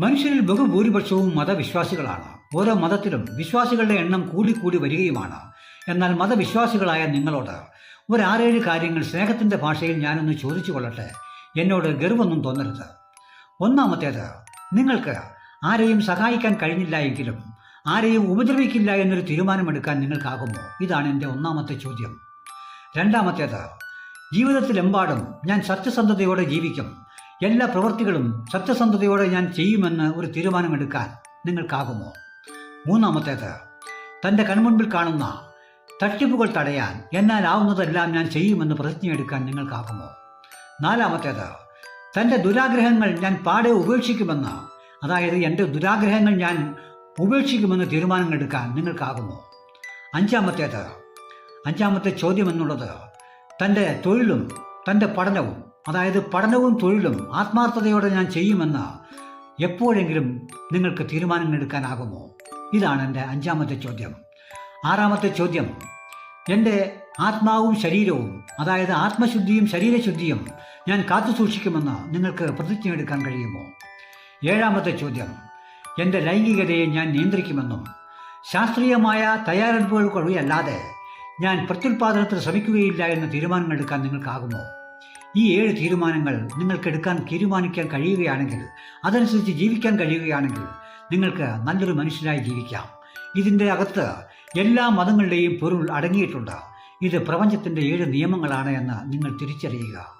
മനുഷ്യരിൽ ബഹുഭൂരിപക്ഷവും മതവിശ്വാസികളാണ്. ഓരോ മതത്തിലും വിശ്വാസികളുടെ എണ്ണം കൂടിക്കൂടി വരികയുമാണ്. എന്നാൽ മതവിശ്വാസികളായ നിങ്ങളോട് ഒരാറേഴ് കാര്യങ്ങൾ സ്നേഹത്തിന്റെ ഭാഷയിൽ ഞാനൊന്ന് ചോദിച്ചു കൊള്ളട്ടെ എന്നോട് ഗർവൊന്നും തോന്നരുത്. ഒന്നാമത്തേത് നിങ്ങൾക്ക് ആരെയും സഹായിക്കാൻ കഴിഞ്ഞില്ല എങ്കിലും ആരെയും ഉപദ്രവിക്കില്ല എന്നൊരു തീരുമാനമെടുക്കാൻ നിങ്ങൾക്കാകുമോ? ഇതാണ് എന്റെ ഒന്നാമത്തെ ചോദ്യം. രണ്ടാമത്തേത് ജീവിതത്തിലെമ്പാടും ഞാൻ സത്യസന്ധതയോടെ ജീവിക്കും. എല്ലാ പ്രവൃത്തികളും സത്യസന്ധതയോടെ ഞാൻ ചെയ്യുമെന്ന് ഒരു തീരുമാനമെടുക്കാൻ നിങ്ങൾക്കാകുമോ? മൂന്നാമത്തേത് തന്റെ കൺമുൻപിൽ കാണുന്ന തട്ടിപ്പുകൾ തടയാൻ എന്നാലാവുന്നതെല്ലാം ഞാൻ ചെയ്യുമെന്ന് പ്രതിജ്ഞയെടുക്കാൻ നിങ്ങൾക്കാകുമോ? നാലാമത്തേത് തന്റെ ദുരാഗ്രഹങ്ങൾ ഞാൻ പാടെ ഉപേക്ഷിക്കുമെന്ന് അതായത് എന്റെ ദുരാഗ്രഹങ്ങൾ ഞാൻ ഉപേക്ഷിക്കുമെന്ന് തീരുമാനങ്ങളെടുക്കാൻ നിങ്ങൾക്കാകുമോ? അഞ്ചാമത്തേത് അഞ്ചാമത്തെ ചോദ്യം എന്നുള്ളത് തന്റെ തൊഴിലും തന്റെ പഠനവും അതായത് പഠനവും തൊഴിലും ആത്മാർത്ഥതയോടെ ഞാൻ ചെയ്യുമെന്ന് എപ്പോഴെങ്കിലും നിങ്ങൾക്ക് തീരുമാനങ്ങൾ എടുക്കാനാകുമോ ഇതാണ് എന്റെ അഞ്ചാമത്തെ ചോദ്യം. ആറാമത്തെ ചോദ്യം എന്റെ ആത്മാവും ശരീരവും അതായത് ആത്മശുദ്ധിയും ശരീരശുദ്ധിയും ഞാൻ കാത്തു സൂക്ഷിക്കുമെന്ന് നിങ്ങൾക്ക് പ്രതിജ്ഞ എടുക്കാൻ കഴിയുമോ? ഏഴാമത്തെ ചോദ്യം എന്റെ ലൈംഗികതയെ ഞാൻ നിയന്ത്രിക്കുമെന്നും ശാസ്ത്രീയമായ തയ്യാറെടുപ്പുകൾ കഴിയല്ലാതെ ഞാൻ പ്രത്യുൽപാദനത്തിന് ശ്രമിക്കുകയില്ല എന്ന തീരുമാനങ്ങൾ എടുക്കാൻ നിങ്ങൾക്കാകുമോ? ഈ ഏഴ് തീരുമാനങ്ങൾ നിങ്ങൾക്ക് എടുക്കാൻ തീരുമാനിക്കാൻ കഴിയുകയാണെങ്കിൽ അതനുസരിച്ച് ജീവിക്കാൻ കഴിയുകയാണെങ്കിൽ നിങ്ങൾക്ക് നല്ലൊരു മനുഷ്യനായി ജീവിക്കാം. ഇതിന്റെ അകത്ത് എല്ലാ മതങ്ങളുടെയും പൊരുൾ അടങ്ങിയിട്ടുണ്ട്. ഇത് പ്രപഞ്ചത്തിന്റെ ഏഴ് നിയമങ്ങളാണ് എന്ന് നിങ്ങൾ തിരിച്ചറിയുക.